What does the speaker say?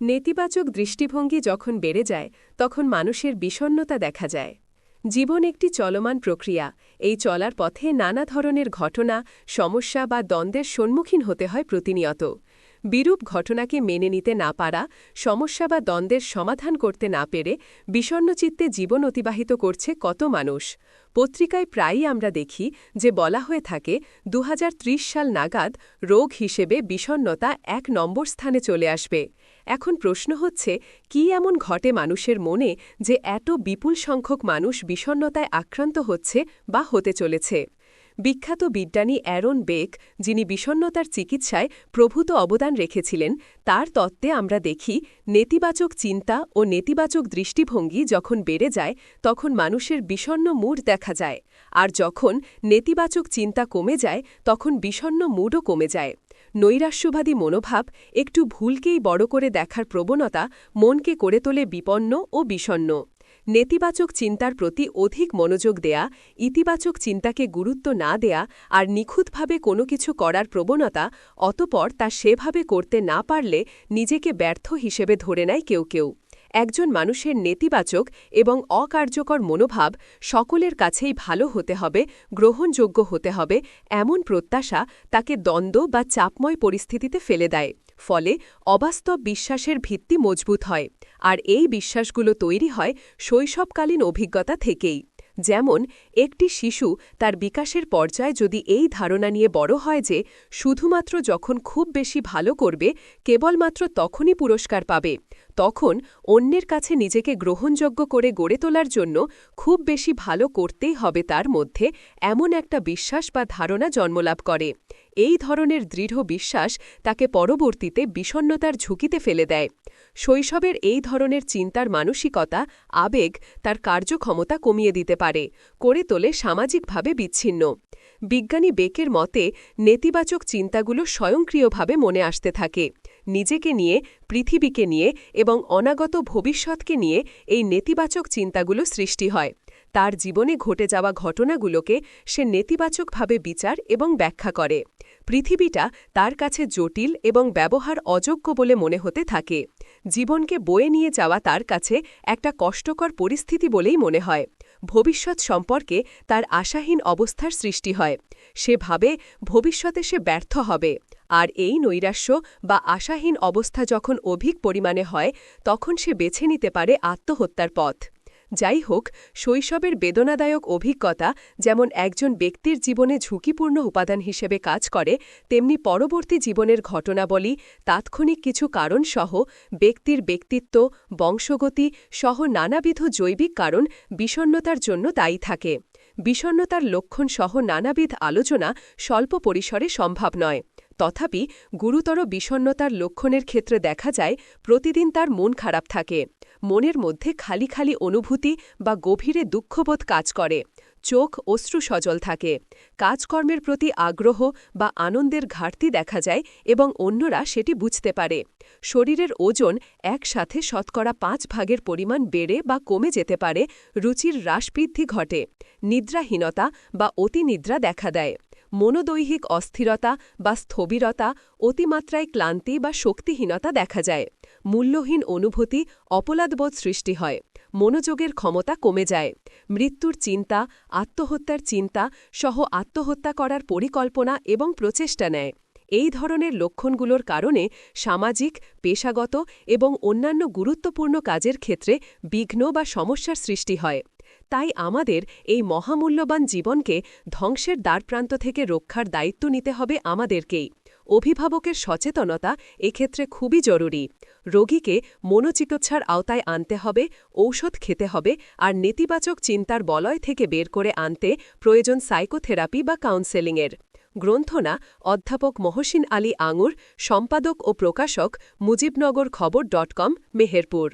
নেতিবাচক দৃষ্টিভঙ্গি যখন বেড়ে যায়, তখন মানুষের বিষণ্নতা দেখা যায়। জীবন একটি চলমান প্রক্রিয়া। এই চলার পথে নানা ধরনের ঘটনা, সমস্যা বা দ্বন্দ্বের সম্মুখীন হতে হয় প্রতিনিয়ত। বিরূপ ঘটনাকে মেনে নিতে না পারা, সমস্যা বা দ্বন্দ্বের সমাধান করতে না পেরে বিষণ্নচিত্তে জীবন অতিবাহিত করছে কত মানুষ। পত্রিকায় প্রায়ই আমরা দেখি যে বলা হয়ে থাকে দু হাজার ত্রিশ সাল নাগাদ রোগ হিসেবে বিষণ্নতা এক নম্বর স্থানে চলে আসবে। এখন প্রশ্ন হচ্ছে, কি এমন ঘটে মানুষের মনে যে এত বিপুল সংখ্যক মানুষ বিষণ্নতায় আক্রান্ত হচ্ছে বা হতে চলেছে? বিখ্যাত বিজ্ঞানী অ্যারন বেক, যিনি বিষণ্নতার চিকিৎসায় প্রভূত অবদান রেখেছিলেন, তার তত্ত্বে আমরা দেখি, নেতিবাচক চিন্তা ও নেতিবাচক দৃষ্টিভঙ্গি যখন বেড়ে যায়, তখন মানুষের বিষণ্ন মুড দেখা যায়। আর যখন নেতিবাচক চিন্তা কমে যায়, তখন বিষণ্ন মুডও কমে যায়। নৈরাশ্যবাদী মনোভাব একটু ভুলকেই বড় করে দেখার প্রবণতা মনকে করে তোলে বিপন্ন ও বিষণ্ন নেতিবাচক চিন্তার প্রতি অধিক মনোযোগ দেয়া, ইতিবাচক চিন্তাকে গুরুত্ব না দেয়া আর নিখুঁতভাবে কোনো কিছু করার প্রবণতা অতপর তা সেভাবে করতে না পারলে নিজেকে ব্যর্থ হিসেবে ধরে নেয় কেউ কেউ। একজন মানুষের নেতিবাচক এবং অকার্যকর মনোভাব সকলের কাছেই ভালো হতে হবে, গ্রহণযোগ্য হতে হবে, এমন প্রত্যাশা তাকে দ্বন্দ্ব বা চাপময় পরিস্থিতিতে ফেলে দেয়, ফলে অবাস্তব বিশ্বাসের ভিত্তি মজবুত হয়। আর এই বিশ্বাসগুলো তৈরি হয় শৈশবকালীন অভিজ্ঞতা থেকেই। যেমন, একটি শিশু তার বিকাশের পর্যায়ে যদি এই ধারণা নিয়ে বড় হয় যে, শুধুমাত্র যখন খুব বেশি ভালো করবে, কেবলমাত্র তখনই পুরস্কার পাবে, তখন অন্যের কাছে নিজেকে গ্রহণযোগ্য করে গড়ে তোলার জন্য খুব বেশি ভালো করতেই হবে তার মধ্যে এমন একটা বিশ্বাস বা ধারণা জন্মলাভ করে। এই ধরনের দৃঢ় বিশ্বাস তাকে পরবর্তীতে বিষণ্নতার ঝুঁকিতে ফেলে দেয়। শৈশবের এই ধরনের চিন্তার মানসিকতা, আবেগ তার কার্যক্ষমতা কমিয়ে দিতে পারে, করে তোলে সামাজিকভাবে বিচ্ছিন্ন। বিজ্ঞানী বেকের মতে, নেতিবাচক চিন্তাগুলো স্বয়ংক্রিয়ভাবে মনে আসতে থাকে। নিজেকে নিয়ে, পৃথিবীকে নিয়ে এবং অনাগত ভবিষ্যৎকে নিয়ে এই নেতিবাচক চিন্তাগুলো সৃষ্টি হয়। তার জীবনে ঘটে যাওয়া ঘটনাগুলোকে সে নেতিবাচকভাবে বিচার এবং ব্যাখ্যা করে। পৃথিবীটা তার কাছে জটিল এবং ব্যবহার অযোগ্য বলে মনে হতে থাকে। জীবনকে বয়ে নিয়ে যাওয়া তার কাছে একটা কষ্টকর পরিস্থিতি বলেই মনে হয়। ভবিষ্যৎ সম্পর্কে তার আশাহীন অবস্থার সৃষ্টি হয়। সে ভাবে ভবিষ্যতে সে ব্যর্থ হবে। আর এই নৈরাশ্য বা আশাহীন অবস্থা যখন অধিক পরিমাণে হয়, তখন সে বেছে নিতে পারে আত্মহত্যার পথ। যাই হোক শৈশবের বেদনাদায়ক অভিজ্ঞতা যেমন একজন ব্যক্তির জীবনে ঝুঁকিপূর্ণ উপাদান হিসেবে কাজ করে, তেমনি পরবর্তী জীবনের ঘটনাবলী, তাৎক্ষণিক কিছু কারণ সহ ব্যক্তির ব্যক্তিত্ব, বংশগতি সহ নানাবিধ জৈবিক কারণ বিষণ্নতার জন্য দায়ী থাকে। বিষণ্নতার লক্ষণ সহ নানাবিধ আলোচনা স্বল্প পরিসরে সম্ভব নয়। তথাপি গুরুতর বিষণ্নতার লক্ষণের ক্ষেত্রে দেখা যায়, প্রতিদিন তার মন খারাপ থাকে। মনের মধ্যে খালি খালি অনুভূতি বা গভীরে দুঃখবোধ কাজ করে। চোখ অশ্রু সজল থাকে। কাজকর্মের প্রতি আগ্রহ বা আনন্দের ঘাটতি দেখা যায় এবং অন্যরা সেটি বুঝতে পারে। শরীরের ওজন একসাথে শতকরা পাঁচ ভাগের পরিমাণ বেড়ে বা কমে যেতে পারে, রুচির হ্রাসবৃদ্ধি ঘটে। নিদ্রাহীনতা বা অতিনিদ্রা দেখা দেয়। মনোদৈহিক অস্থিরতা বা স্থবিরতা, অতিমাত্রায় ক্লান্তি বা শক্তিহীনতা দেখা যায়। মূল্যহীন অনুভূতি অপলাদবোধ সৃষ্টি হয়। মনোযোগের ক্ষমতা কমে যায়। মৃত্যুর চিন্তা, আত্মহত্যার চিন্তা সহ আত্মহত্যা করার পরিকল্পনা এবং প্রচেষ্টা নেয়। এই ধরনের লক্ষণগুলোর কারণে সামাজিক, পেশাগত এবং অন্যান্য গুরুত্বপূর্ণ কাজের ক্ষেত্রে বিঘ্ন বা সমস্যার সৃষ্টি হয়। তাই আমাদের এই মহামূল্যবান জীবনকে ধ্বংসের দ্বারপ্রান্ত থেকে রক্ষার দায়িত্ব নিতে হবে আমাদেরকেই। অভিভাবকের সচেতনতা এক্ষেত্রে খুবই জরুরি। রোগীকে মনোচিকিৎসার আওতায় আনতে হবে, ঔষধ খেতে হবে আর নেতিবাচক চিন্তার বলয় থেকে বের করে আনতে প্রয়োজন সাইকোথেরাপি বা কাউন্সেলিংয়ের। গ্রন্থনা অধ্যাপক মহসিন আলী আঙুর, সম্পাদক ও প্রকাশক মুজিবনগর খবর ডট কম, মেহেরপুর।